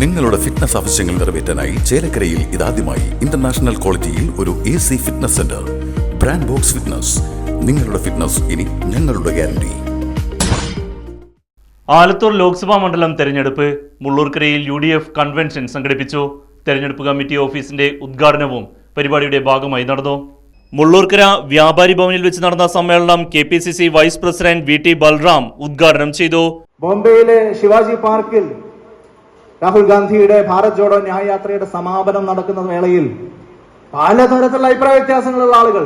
നിങ്ങളുടെ ഫിറ്റ്നസ് ആവശ്യങ്ങൾ നിറവേറ്റാനായി ചേലക്കരയിൽ ഇതാദ്യമായി ഇന്റർനാഷണൽ ക്വാളിറ്റിയിൽ ഒരു A C fitness centre brand box fitness നിങ്ങളുടെ ഫിറ്റ്നസ് ഇനി ഞങ്ങളുടെ ഗ്യാരണ്ടി ആലത്തൂർ ലോക്സഭാ മണ്ഡലം തെരഞ്ഞെടുപ്പ് മുള്ളൂർക്കരയിൽ യു ഡി എഫ് കൺവെൻഷൻ സംഘടിപ്പിച്ചു. തെരഞ്ഞെടുപ്പ് കമ്മിറ്റി ഓഫീസിന്റെ ഉദ്ഘാടനവും പരിപാടിയുടെ ഭാഗമായി നടന്നു. മുള്ളൂർക്കര വ്യാപാരി ഭവനിൽ വെച്ച് നടന്ന സമ്മേളനം K P C C vice president V T Balram ഉദ്ഘാടനം ചെയ്തു. ബോംബെയിലെ ശിവാജി പാർക്കിൽ രാഹുൽ ഗാന്ധിയുടെ ഭാരത് ജോഡോ ന്യായയാത്രയുടെ സമാപനം നടക്കുന്ന വേളയിൽ പലതരത്തിലുള്ള അഭിപ്രായ വ്യത്യാസങ്ങളുള്ള ആളുകൾ.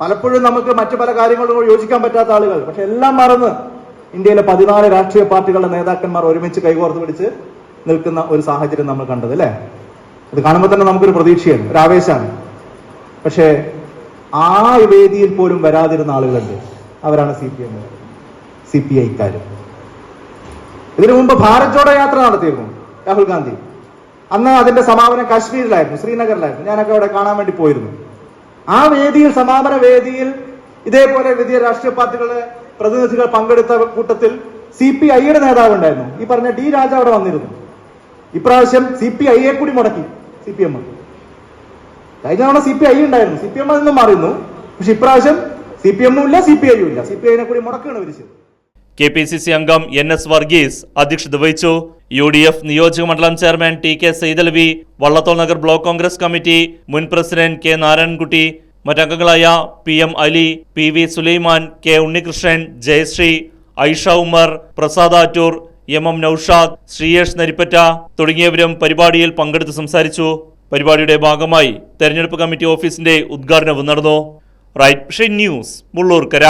പലപ്പോഴും നമുക്ക് മറ്റു പല കാര്യങ്ങളോട് യോജിക്കാൻ പറ്റാത്ത ആളുകൾ. പക്ഷെ എല്ലാം മറന്ന് ഇന്ത്യയിലെ പതിനാല് രാഷ്ട്രീയ പാർട്ടികളുടെ നേതാക്കന്മാർ ഒരുമിച്ച് കൈകോർത്ത് പിടിച്ച് നിൽക്കുന്ന ഒരു സാഹചര്യം നമ്മൾ കണ്ടത് അല്ലേ? അത് കാണുമ്പോൾ തന്നെ നമുക്കൊരു പ്രതീക്ഷയാണ് ഒരു ആവേശമാണ്. പക്ഷേ ആ വേദിയിൽ പോലും വരാതിരുന്ന ആളുകളുണ്ട്. അവരാണ് C P M C P ഐക്കാർ ഇതിനു മുമ്പ് ഭാരത് ജോഡോ യാത്ര നടത്തിയിരുന്നു രാഹുൽ ഗാന്ധി. അന്ന് അതിന്റെ സമാപനം കാശ്മീരിലായിരുന്നു ശ്രീനഗറിലായിരുന്നു. ഞാനൊക്കെ അവിടെ കാണാൻ വേണ്ടി പോയിരുന്നു. ആ വേദിയിൽ സമാപന വേദിയിൽ ഇതേപോലെ വലിയ രാഷ്ട്രീയ പാർട്ടികളുടെ പ്രതിനിധികൾ പങ്കെടുത്ത കൂട്ടത്തിൽ സി പി ഐയുടെ നേതാവ് ഉണ്ടായിരുന്നു ഈ പറഞ്ഞ ഡി രാജ അവിടെ വന്നിരുന്നു. ഇപ്രാവശ്യം സി പി ഐയെ കൂടി മുടക്കി സി പി എം. കഴിഞ്ഞ തവണ സി പി ഐ ഉണ്ടായിരുന്നു. സി പി എം നിന്നും മാറിയിരുന്നു. പക്ഷെ ഇപ്രാവശ്യം സി പി എമ്മും ഇല്ല സി പി ഐയും ഇല്ല. സി പി ഐനെ കൂടി മുടക്കുകയാണ് വിരിച്ചത് കെ പി സി സി അംഗം എൻ എസ് വർഗീസ് അധ്യക്ഷത വഹിച്ചു. യു ഡി എഫ് നിയോജക മണ്ഡലം chairman T K Saithalavi Vallathol Nagar block Congress committee മുൻ president K Narayanankutty മറ്റംഗങ്ങളായ P M Ali P V Sulaiman K Unnikrishnan Jayasree Aisha Umar Prasad Attoor M M Noushad Sreeyesh Narippatta തുടങ്ങിയവരും പരിപാടിയിൽ പങ്കെടുത്ത് സംസാരിച്ചു. പരിപാടിയുടെ ഭാഗമായി തെരഞ്ഞെടുപ്പ് കമ്മിറ്റി ഓഫീസിന്റെ ഉദ്ഘാടനവും നടന്നു. Right news Mullurkara.